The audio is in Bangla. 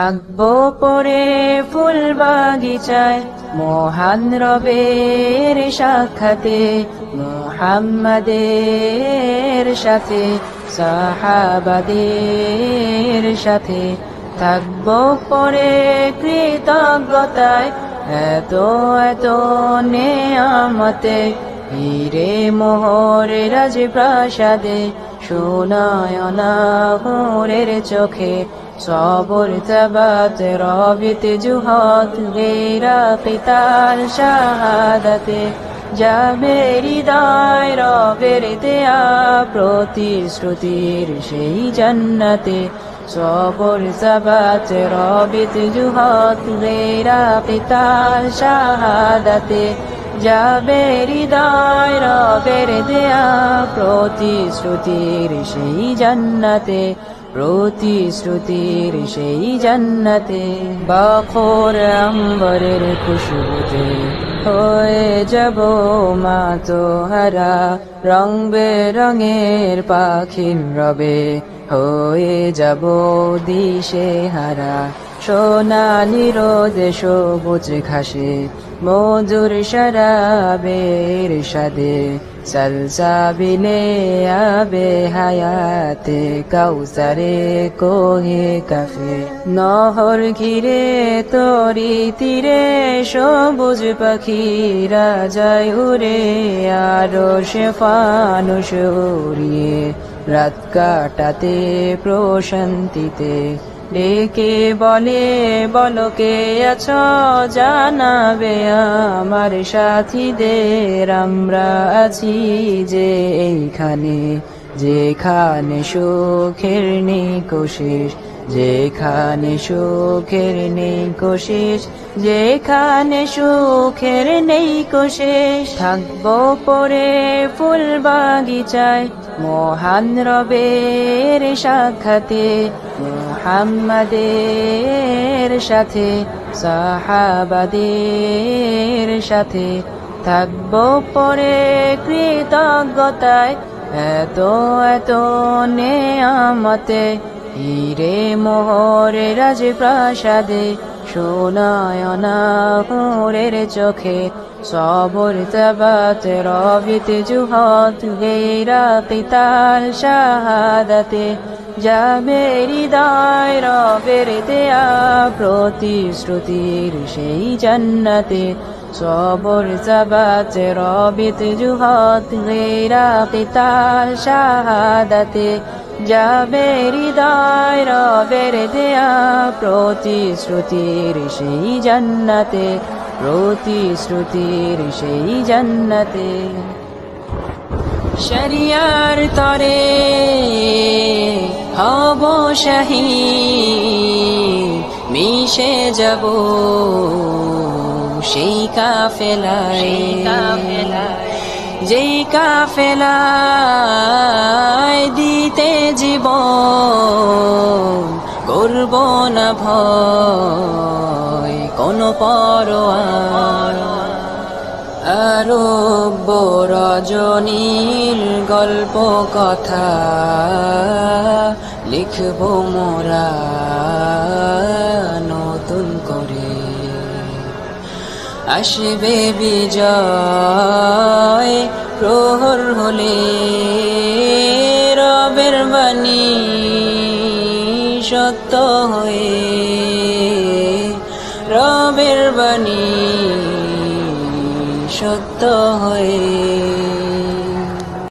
থাকব পরে ফুল বাগিচায়। মহান রবের সাক্ষাতে, মুহাম্মাদের সাথে, সাহাবাদের সাথে থাকব পরে কৃতজ্ঞতায়। এত এত নেয়ামতে হিরে মোহর রাজপ্রাসাদে, সোনায়না হোরের চোখে সবর তবাত রবিত জুহত গেরা পিতাল শাহাদাতে। যাবে হৃদয় রবের দেয়া প্রতিশ্রুতির সেই জান্নাতে। সবর সবাত রবিত জুহত গেরা পিতাল শাহাদাতে। যাবে হৃদয় রবের দেয়া প্রতিশ্রুতির সেই জান্নাতে। প্রতিশ্রুতির সেই জান্নাতে বাখর আম্বরের খুশবুতে। হয়ে যাব মা তো হারা রং বেরঙের পাখির রবে হয়ে যাব দিশে হারা। সোনালি রোদে সবুজ ঘাসে, মধুর শরাবের সাদে। সলসাবিলে আবে হায়াতে, কাউসারে কোহে কাফে। নহর ঘিরে তরি তীরে সবুজ পাখিরা যায় উড়ে আরও সে রাত কাটাতে প্রশান্তিতে ডেকে বলে বলকে আছ? জানাবে আমার সাথীদের। আমরা আছি যে এইখানে, যেখানে সুখের নেই কোশিস যেখানে সুখের নেই কোশিস যেখানে সুখের নেই কোশিস থাকব পরে ফুল বাগিচায়, মহান রবের সাক্ষাতে, মুহাম্মাদের সাথে, সাহাবাদের সাথে। থাকব পরে কৃতজ্ঞতায়, এত এত নেয়ামতে হিরে মোহরে রাজপ্রাসাদে সোনায়না হোরের চোখে সবর তবাত রবিত জুহত গেরা পিতাল শাহাদাতে যাবে হৃদয় রবের দেয়া প্রতিশ্রুতির সেই জান্নাতে সবর তবাত রবিত জুহত গেরা পিতাল শাহাদাতে যাবে হৃদয় রবের দেয়া প্রতিশ্রুতির সেই জান্নাতে প্রতিশ্রুতির সেই জান্নাতে। শরিয়ার তরে হব শাহী মিশে যাব সেই কাফেলায়। যেই দিতে জীব করব না ভয়, কোনো পরোয়া আরব রজনীর গল্প কথা লিখব মোরা নতুন করে। আসবে বিজয় প্রহর হলে রবের বাণী সত্য হয়ে